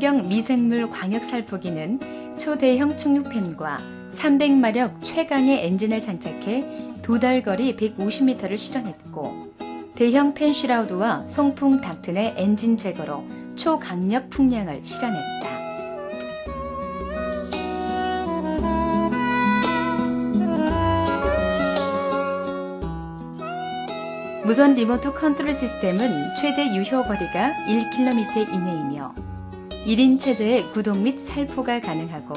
친환경 미생물 광역 살포기는 초대형 충육팬과 300마력 최강의 엔진을 장착해 도달 거리 150m를 실현했고 대형 펜슈라우드와 송풍 내 엔진 제거로 초강력 풍량을 실현했다. 무선 리모트 컨트롤 시스템은 최대 유효 거리가 1km 이내이며 1인 체제의 구동 및 살포가 가능하고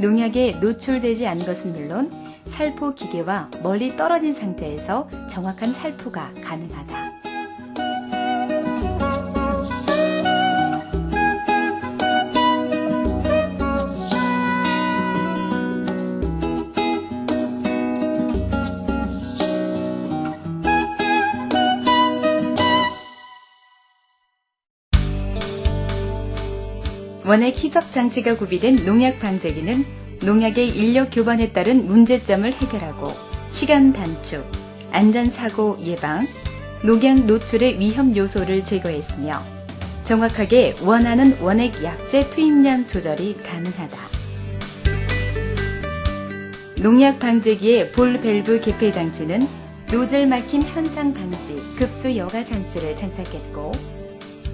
농약에 노출되지 않은 것은 물론 살포 기계와 멀리 떨어진 상태에서 정확한 살포가 가능하다. 원액 희석 장치가 구비된 농약 방제기는 농약의 인력 교반에 따른 문제점을 해결하고 시간 단축, 안전 사고 예방, 농약 노출의 위험 요소를 제거했으며 정확하게 원하는 원액 약제 투입량 조절이 가능하다. 농약 방제기의 볼 밸브 개폐 장치는 노즐 막힘 현상 방지 급수 여가 장치를 장착했고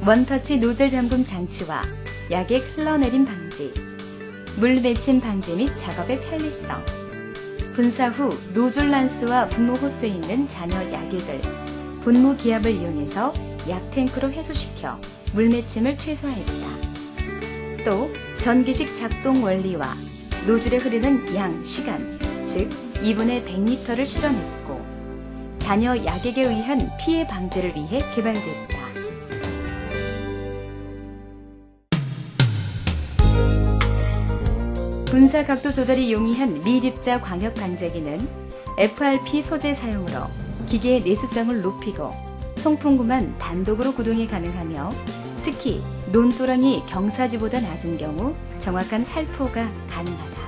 원터치 노즐 잠금 장치와 약의 흘러내림 방지, 물 맺힘 방지 및 작업의 편리성, 분사 후 노즐 란스와 분무 호스에 있는 잔여 약액을 분무 기압을 이용해서 약 탱크로 회수시켜 물 맺힘을 최소화했다. 또 전기식 작동 원리와 노즐에 흐르는 양, 시간, 즉 2분의 100리터를 실현했고 잔여 약액에 의한 피해 방지를 위해 개발됐다. 분사 각도 조절이 용이한 미립자 광역 방제기는 FRP 소재 사용으로 기계의 내수성을 높이고 송풍구만 단독으로 구동이 가능하며 특히 논두렁이 경사지보다 낮은 경우 정확한 살포가 가능하다.